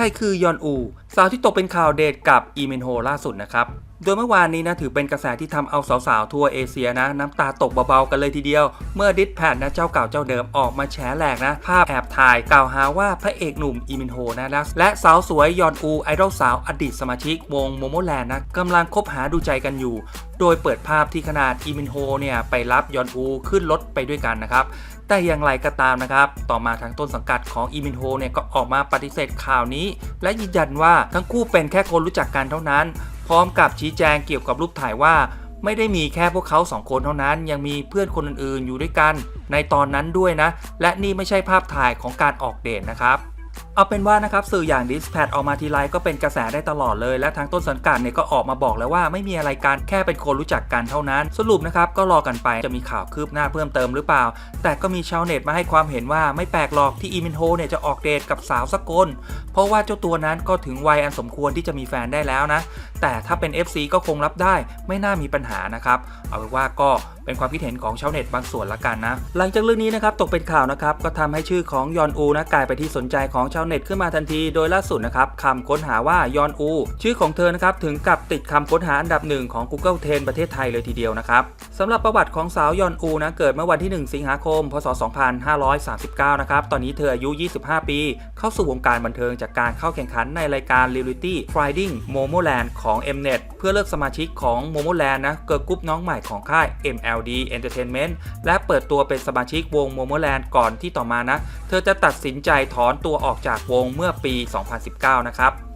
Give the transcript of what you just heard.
ครคือยอนอู สาวที่ตกเป็นข่าวเดทกับอีเมนโฮล่าสุดนะครับ โดยเมื่อวานนี้นะถือเป็นกระแสที่ทำเอาสาวๆ ทั่วเอเชียนะ น้ำตาตกเบาๆ กันเลยทีเดียว เมื่อดิสแพดนะเจ้าเก่าเจ้าเดิมออกมาแฉแหลกนะ ภาพแอบถ่ายกล่าวหาว่าพระเอกหนุ่มอีเมนโฮนะและและสาวสวยยอนอูไอดอลสาวอดีตสมาชิกวงโมโมแลนนะกำลังคบหาดูใจกันอยู่ โดยเปิดภาพที่ขนาดอีเมนโฮเนี่ยไปรับยอนอูขึ้นรถไปด้วยกันนะครับแต่อย่างไรก็ตามนะครับ ต่อมาทางต้นสังกัดของอีมินโฮเนี่ยก็ออกมาปฏิเสธข่าวนี้ และยืนยันว่าทั้งคู่เป็นแค่คนรู้จักกันเท่านั้น พร้อมกับชี้แจงเกี่ยวกับรูปถ่ายว่า ไม่ได้มีแค่พวกเขาสองคนเท่านั้น ยังมีเพื่อนคนอื่นๆอยู่ด้วยกัน ในตอนนั้นด้วยนะ และนี่ไม่ใช่ภาพถ่ายของการออกเดทนะครับ เอาเป็นว่านะครับสื่ออย่างดิสแพดออกมาทีไรก็เป็นกระแสได้ตลอดเลย และทางต้นสังกัดเนี่ยก็ออกมาบอกแล้วว่าไม่มีอะไรกันแค่เป็นคนรู้จักกันเท่านั้น สรุปนะครับก็รอกันไปจะมีข่าวคืบหน้าเพิ่มเติมหรือเปล่า แต่ก็มีชาวเน็ตมาให้ความเห็นว่าไม่แปลกหรอกที่อีมินโฮเนี่ยจะออกเดทกับสาวสกคนเพราะว่าเจ้าตัวนั้นก็ถึงวัยอันสมควรที่จะมีแฟนได้แล้วนะ แต่ถ้าเป็น FC ก็คงรับได้ไม่น่ามีปัญหานะครับเอาเป็นว่าก็ เป็นความคิดเห็นของชาวเน็ตบางส่วนละกันนะ หลังจากเรื่องนี้นะครับตกเป็นข่าวนะครับก็ทำให้ชื่อของยอนอูนะกลายไปที่สนใจของชาวเน็ตขึ้นมาทันที โดยล่าสุดนะครับคำค้นหาว่ายอนอู ชื่อของเธอนะครับถึงกับติดคำค้นหาอันดับหนึ่งของ Google Trend ประเทศไทยเลยทีเดียวนะครับสำหรับประวัติของสาวยอนอูนะเกิดเมื่อวันที่ 1 สิงหาคม พศ 2539 นะครับตอนนี้เธออายุ 25 ปี เข้าสู่วงการบันเทิงจากการเข้าแข่งขันในรายการ Reality Finding Momoland ของ Mnet เพื่อเลือกสมาชิกของ Momoland นะเกิร์ลกรุ๊ปน้องใหม่ของค่าย LD Entertainment และเปิดตัวเป็นสมาชิกวง Momoland ก่อนที่ต่อมานะ เธอจะตัดสินใจถอนตัวออกจากวงเมื่อปี 2019 นะครับ